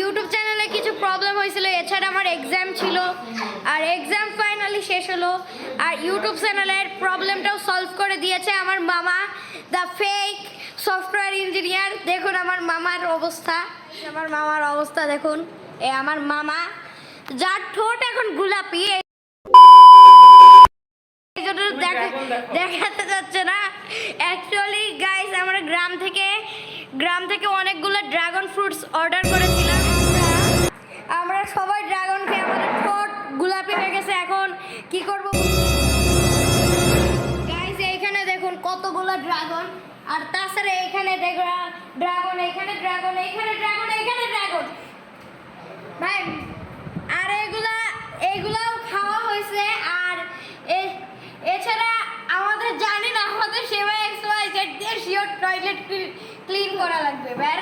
YouTube চ্যানেলে কিছু problem হয়েছিল। এছাড়া আমার এক্সাম ছিল। আর এক্সাম ফাইনালি শেষ হলো। আর ইউটিউব চ্যানেলের প্রবলেমটাও সলভ করে দিয়েছে আমার মামা দ্য ফেক সফটওয়্যার ইঞ্জিনিয়ার দেখুন আমার মামার অবস্থা। আমার মামার অবস্থা দেখুন। এ আমার মামা, যার ঠোঁট এখন গোলাপি। দেখাতে যাচ্ছে না। অ্যাকচুয়ালি গাইস আমরা গ্রাম থেকে গ্রাম থেকে অনেকগুলো ড্রাগন ফ্রুটস অর্ডার করেছিলাম দেখুন ড্রাগন আর তাছাড়া এখানে ড্রাগন এখানে ড্রাগন এখানে ড্রাগন এখানে ড্রাগন। ভাই আর এগুলা এগুলাও খাওয়া হয়েছে আর এছাড়া আমাদের জানি না আমাদের সেবা এক্সওয়াই জেড দিয়ে শিওর টয়লেট ক্লিন করা লাগবে ব্যার।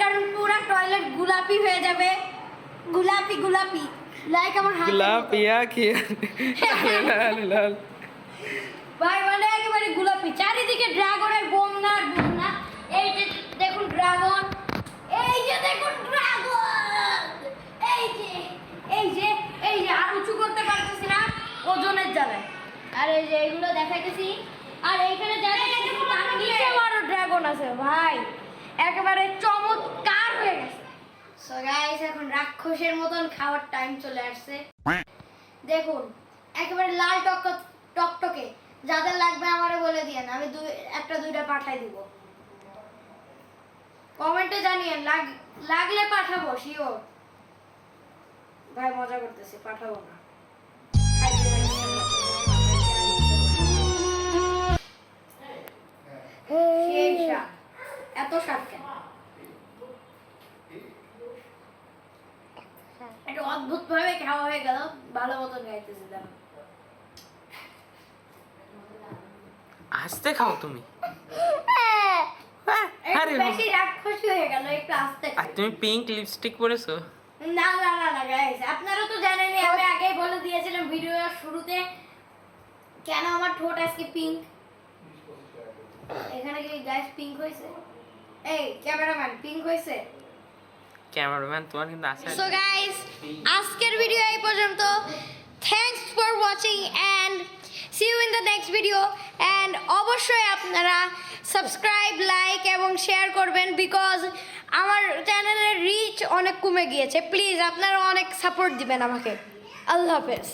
কারণ পুরো টয়লেট গোলাপি হয়ে যাবে। গোলাপি গোলাপি। লাইক আমার হাত গুলাপিয়া কি লাল লাল। ভাই মানে একেবারে গোলাপি চারিদিকে ড্রাগনের বন্যা আর বন্যা এই যে দেখুন ড্রাগন এই যে দেখুন ড্রাগন এই যে এই যে এই যে আর উঁচু করতে পারতেছি না ওজনের জ্বালায়। আর এই যে এগুলো দেখাইতেছি। আর এইখানে আরও ড্রাগন আছে ভাই। একেবারে চমৎকার হয়ে গেছে। সো গাইস এখন রাক্ষসের মতন খাওয়ার টাইম চলে আসছে। দেখুন একেবারে লাল টক টকটকে যাদের লাগবে আমারে বলে দিয়েন, আমি দুই, একটা দুইটা পাঠাই দিব। কমেন্টে জানিয়েন, লাগ, লাগলে পাঠাবো, শিওর। ভাই, মজা করতেছি, পাঠাবো না। এত স্বাদ কেন? একটু অদ্ভুত ভাবে খাওয়া হয়ে গেল, ভালো মতন খাইতেছি আস্তে খাও তুমি। আরে বেশি রাক্ষসী হয়ে গেল একটু আস্তে আর তুমি পিঙ্ক লিপস্টিক পরেছো? না না না না গাইস আপনারা তো জানেনই আমি আগেই বলে দিয়েছিলাম ভিডিওর শুরুতে কেন আমার ঠোঁট আজকে পিঙ্ক এখানে কি গাইস পিঙ্ক হয়েছে? এই ক্যামেরাম্যান পিঙ্ক হয়েছে? ক্যামেরাম্যান তোমার কিন্তু আছে সো গাইস আজকের ভিডিও এই পর্যন্ত। Thanks for watching and see you in the next video and অবশ্যই আপনারা সাবস্ক্রাইব লাইক এবং শেয়ার করবেন বিকজ আমার চ্যানেলের রিচ অনেক কমে গিয়েছে। প্লিজ আপনারা অনেক সাপোর্ট দিবেন আমাকে। আল্লাহ হাফেজ।